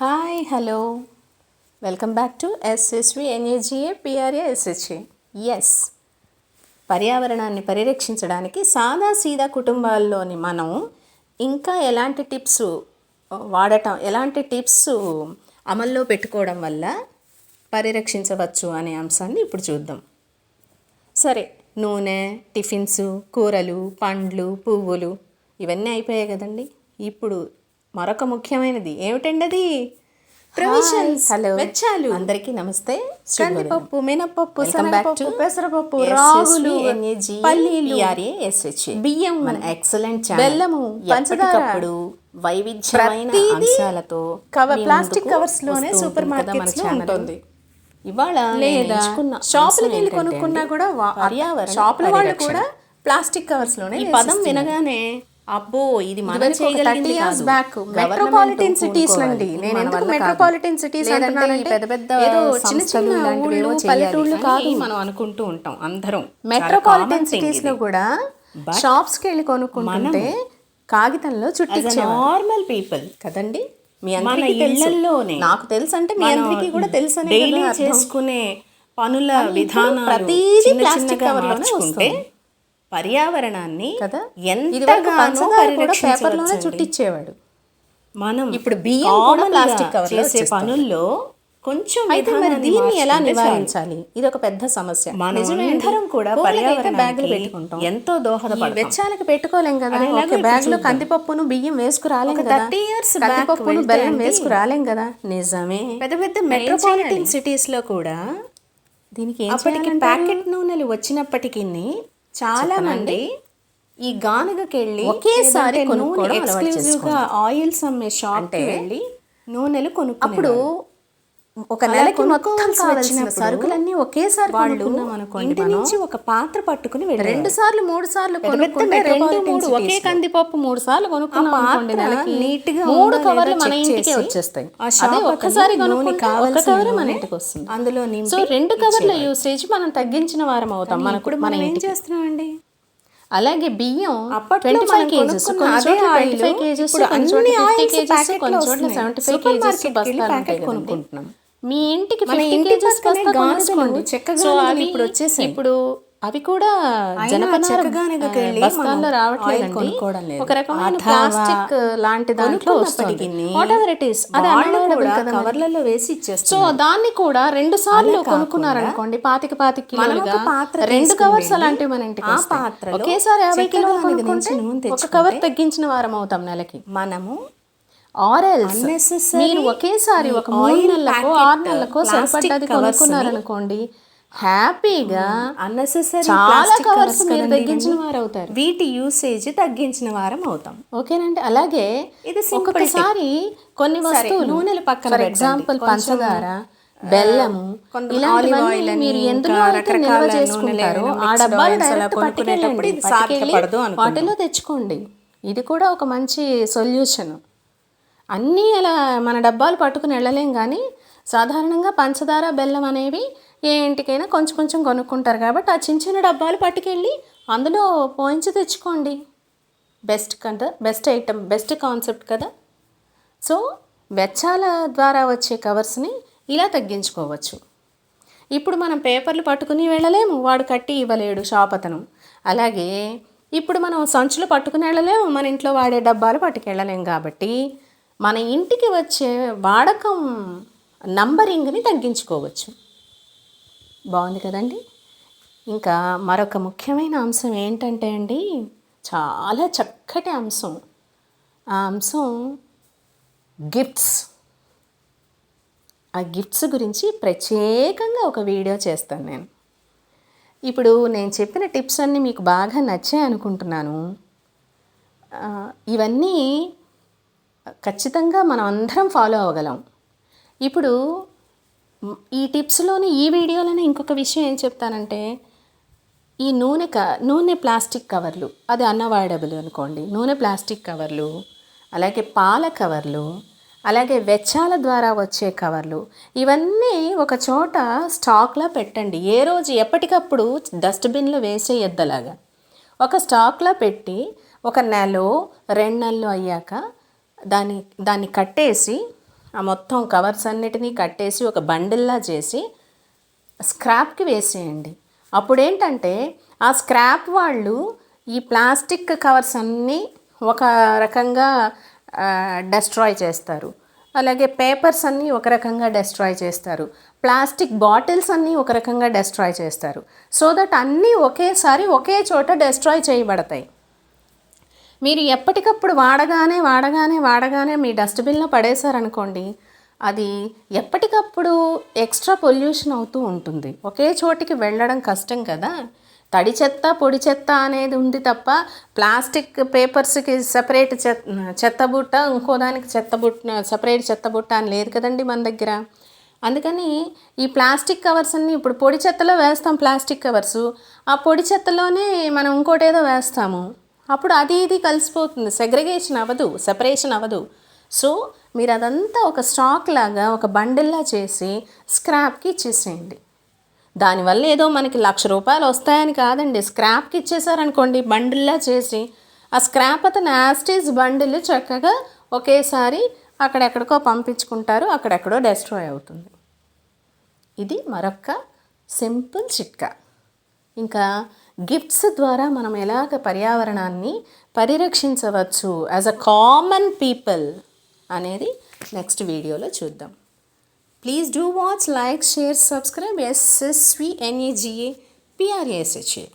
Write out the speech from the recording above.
Hi hello welcome back to S S V N A G A P R A S H A S పర్యావరణాన్ని పరిరక్షించడానికి సాదా సీదా కుటుంబాల్లోని మనం ఇంకా ఎలాంటి టిప్స్ వాడటం ఎలాంటి టిప్స్ అమల్లో పెట్టుకోవడం వల్ల పరిరక్షించవచ్చు అనే అంశాన్ని ఇప్పుడు చూద్దాం. సరే నూనె టిఫిన్స్ కూరలు పండ్లు పువ్వులు ఇవన్నీ అయిపోయాయి కదండి. ఇప్పుడు మరొక ముఖ్యమైనది ఏమిటండి అది ప్రొవిజన్స్ hello. వెచ్చాలు అందరికీ నమస్తే కందిపప్పు మినపప్పు శనగపప్పు పెసరపప్పు రాగులు పల్లీలు. బియ్యం, మన ఎక్సలెంట్ బెల్లము, పంచదార. ఎప్పటికప్పుడు వైవిధ్యమైన అంశాలతో కవ- మీ ప్లాస్టిక్ కవర్స్లోనే సూపర్ మార్కెట్స్లో. ఉంటుంది. ఇవాళ లేదా షాపులకి వెళ్ళి కొనుక్కున్నా కూడా పర్యావరణ షాపుల వాళ్ళు. కూడా ప్లాస్టిక్ కవర్స్లోనే ఈ పదం వినగానే అబ్బో ఇది మనం చేయగలిగింది 30 years కాదు. back Government మెట్రోపాలిటన్ సిటీస్ ఇది నేను ఎందుకు. మెట్రోపాలిటన్ సిటీస్ అంటున్నానంటే పెద్ద పెద్ద ఏదో చిన్న చిన్న ఊళ్ళు పల్లెటూళ్ళు కాదు మనం అనుకుంటూ ఉంటాం అందరం మెట్రోపాలిటన్ సిటీస్లో కూడా షాప్స్కి వెళ్ళి కొనుక్కుంటుంటే కాగితంలో చుట్టించేవారు నార్మల్ పీపుల్ కదండి మీ అందరికీ. ఇళ్ళలోనే నాకు తెలుసు అంటే మీ అందరికీ కూడా తెలుసు డైలీ. చేసుకునే పనుల విధానాలు ప్రతిదీ చిన్న plastic చిన్నగా cover లోనే మార్చుకుంటే వస్తుంది. పర్యావరణాన్ని కదా? ఎంత ఇదివరకు పంచదార కూడా పేపర్లోనే చుట్టించేవాడు మనం ఇప్పుడు బియ్యం కూడా cover లో చేసే. పనుల్లో కొంచెం అయితే మరి దీన్ని ఎలా. నివారించాలి? ఇది ఒక పెద్ద సమస్య. కూడా బ్యాగులు పర్యావరణానికి పెట్టుకుంటాం. ఎంతో ఈ దోహదపడతాం వెచ్చాలకు పెట్టుకోలేం కదా? బ్యాగ్లో. కందిపప్పును బియ్యం వేసుకురాలేం కదా? 30 years back కందిపప్పును బెల్లం వేసుకురాలేం కదా? నిజమే. పెద్ద పెద్ద మెట్రోపాలిటన్ సిటీస్లో కూడా దీనికి అప్పటికి? ప్యాకెట్ నూనెలు వచ్చినప్పటికీ చాలా మంది ఈ గానుగకి వెళ్ళి ఒకేసారి నూనె కొనుక్కోవడం అలవాటు ఎక్స్క్లూజివ్గా ఆయిల్స్ అమ్మే షాప్ వెళ్ళి నూనెలు కొనుక్కునే అప్పుడు ఒక నెలకి మొత్తం కావాల్సిన సరుకులన్నీ ఒకేసారి వాళ్ళు ఇంటి నుంచి ఒక పాత్ర పట్టుకుని రెండు సార్లు మూడు సార్లు కొనుక్కుంటే రెండు మూడు ఒకే. కందిపప్పు మూడు సార్లు కొనుక్కున్నాం నెలకి neat గా మూడు కవర్లు మన ఇంటికే చేసి, వచ్చేస్తాయి అదే ఒక్కసారి కొనుక్కుంటే ఒక కవర్ మన ఇంటికి వస్తుంది అందులో సో రెండు కవర్ల యూసేజ్ మనం తగ్గించిన వారం అవుతాం మనకు మన ఏం ఇంటికి చేస్తున్నామండి అలాగే బియ్యం twenty five KGs twenty five KGs. Seventy five KGs బస్తాలు. కొనుక్కుంటున్నాం. మీ ఇంటికి ఫిఫ్టీ సో అవి ఇప్పుడు వచ్చేసాయి. ఇప్పుడు అవి కూడా జనపనార బస్తాల్లో మనం రావట్లేదండి ఆయిల్ కొనుక్కోవడం లేదు. ఒక రకమైన ప్లాస్టిక్ లాంటి దాంట్లో వస్తుంది వాట్ ఎవర్ ఇట్ ఈస్ అది. కవర్లలో వేసి సో ఇచ్చేస్తున్నారు దాన్ని కూడా రెండు సార్లు కొనుక్కున్నారనుకోండి పాతిక పాతిక కిలోలుగా పాత్ర రెండు కవర్స్ అలాంటివి మన ఇంటికి. పాత్రలో ఒకేసారి యాభై కిలోలు కొనుక్కుంటే ఒక కవర్ తగ్గించిన వారం అవుతాం నెలకి మనము ఆరెల్స్ మీరు ఒకేసారి ఒక మూడు నెలలకు ఆరు నెలలకు plastic సరిపడ్డది కొనుక్కున్నారనుకోండి హ్యాపీగా అన్నెసెసరీ చాలా కవర్స్ మీరు తగ్గించిన వారు అవుతారు వీటి యూసేజ్ తగ్గించిన వారం అవుతాం. ఓకేనండి? అలాగే ఇది ఒక్కొక్కసారి కొన్ని వస్తువులు నూనెలు పక్కన ఫర్. ఎగ్జాంపుల్ పంచదార బెల్లము కొంత ఇలాంటివన్నీ మీరు ఎందులో అయితే నిల్వ చేసుకుంటారో ఆ డబ్బాలు డైరెక్ట్ పట్టుకెళ్ళండి. వాటిలో తెచ్చుకోండి. ఇది కూడా ఒక మంచి సొల్యూషన్ అన్నీ అలా మన డబ్బాలు పట్టుకుని వెళ్ళలేం కానీ సాధారణంగా పంచదార బెల్లం అనేవి ఏ ఇంటికైనా కొంచెం కొంచెం కొనుక్కుంటారు కాబట్టి ఆ చిన్న చిన్న డబ్బాలు పట్టుకెళ్ళి అందులో పోయించి తెచ్చుకోండి. బెస్ట్ కదా బెస్ట్ ఐటమ్ బెస్ట్ కాన్సెప్ట్ కదా. సో వెచ్చాల ద్వారా వచ్చే కవర్స్ని ఇలా తగ్గించుకోవచ్చు. ఇప్పుడు మనం పేపర్లు పట్టుకుని వెళ్ళలేము వాడు కట్టి ఇవ్వలేడు షాప్ అతను అలాగే ఇప్పుడు మనం సంచులు పట్టుకుని వెళ్ళలేము మన ఇంట్లో వాడే డబ్బాలు పట్టుకెళ్ళలేము కాబట్టి మన ఇంటికి వచ్చే వాడకం నంబరింగ్ని తగ్గించుకోవచ్చు. బాగుంది కదండి? ఇంకా మరొక ముఖ్యమైన అంశం ఏంటంటే అండి చాలా చక్కటి అంశం. ఆ అంశం గిఫ్ట్స్. ఆ గిఫ్ట్స్ గురించి ప్రత్యేకంగా ఒక వీడియో చేస్తాను నేను. ఇప్పుడు నేను చెప్పిన టిప్స్ అన్నీ మీకు బాగా నచ్చాయి అనుకుంటున్నాను ఇవన్నీ ఖచ్చితంగా మనం అందరం ఫాలో అవ్వగలం. ఇప్పుడు ఈ టిప్స్లోని ఈ వీడియోలోనే ఇంకొక విషయం ఏం చెప్తానంటే ఈ నూనె క నూనె ప్లాస్టిక్ కవర్లు అది అన్అవాయిడబుల్ అనుకోండి. నూనె ప్లాస్టిక్ కవర్లు అలాగే పాల కవర్లు అలాగే వెచ్చాల ద్వారా వచ్చే కవర్లు ఇవన్నీ ఒక చోట స్టాక్లా పెట్టండి. ఏ రోజు ఎప్పటికప్పుడు డస్ట్బిన్లో వేసేయద్దలాగా. ఒక స్టాక్లో పెట్టి ఒక నెల రెండు నెలలు అయ్యాక దాన్ని దాన్ని కట్టేసి ఆ మొత్తం కవర్స్ అన్నిటినీ కట్టేసి ఒక బండిల్లా చేసి స్క్రాప్కి వేసేయండి. అప్పుడు ఏంటంటే ఆ స్క్రాప్ వాళ్ళు ఈ ప్లాస్టిక్ కవర్స్ అన్నీ ఒక రకంగా డెస్ట్రాయ్ చేస్తారు. అలాగే పేపర్స్ అన్నీ ఒక రకంగా డెస్ట్రాయ్ చేస్తారు. ప్లాస్టిక్ బాటిల్స్ అన్నీ ఒక రకంగా డెస్ట్రాయ్ చేస్తారు. సో దట్ అన్నీ ఒకేసారి ఒకే చోట డెస్ట్రాయ్ చేయబడతాయి. మీరు ఎప్పటికప్పుడు వాడగానే వాడగానే వాడగానే మీ డస్ట్బిన్లో పడేశారనుకోండి అది ఎప్పటికప్పుడు ఎక్స్ట్రా పొల్యూషన్ అవుతూ ఉంటుంది. ఒకే చోటికి వెళ్ళడం కష్టం కదా. తడి చెత్త పొడి చెత్త అనేది ఉంది తప్ప ప్లాస్టిక్ పేపర్స్కి సపరేట్ చెత్త చెత్త బుట్ట ఇంకో దానికి చెత్త బుట్ట సపరేట్ చెత్త బుట్ట అని లేదు కదండి మన దగ్గర. అందుకని ఈ ప్లాస్టిక్ కవర్స్ అన్ని ఇప్పుడు పొడి చెత్తలో వేస్తాం ప్లాస్టిక్ కవర్సు. ఆ పొడి చెత్తలోనే మనం ఇంకోటేదో వేస్తాము. అప్పుడు అది ఇది కలిసిపోతుంది. సెగ్రిగేషన్ అవ్వదు సెపరేషన్ అవ్వదు. సో మీరు అదంతా ఒక స్టాక్ లాగా ఒక బండిల్లా చేసి స్క్రాప్కి ఇచ్చేసేయండి. దానివల్ల ఏదో మనకి లక్ష రూపాయలు వస్తాయని కాదండి. స్క్రాప్కి ఇచ్చేసారనుకోండి బండిల్లా చేసి ఆ స్క్రాప్ అతను యాస్టేజ్ బండిల్ చక్కగా ఒకేసారి అక్కడెక్కడికో పంపించుకుంటారు అక్కడెక్కడో డెస్ట్రాయ్ అవుతుంది. ఇది మరొక సింపుల్ చిట్కా. ఇంకా గిఫ్ట్స్ ద్వారా మనం ఎలాగ పర్యావరణాన్ని పరిరక్షించవచ్చు యాజ్ అ కామన్ పీపుల్ అనేది నెక్స్ట్ వీడియోలో చూద్దాం. Please do watch like share subscribe S S V N E G A P R A S H A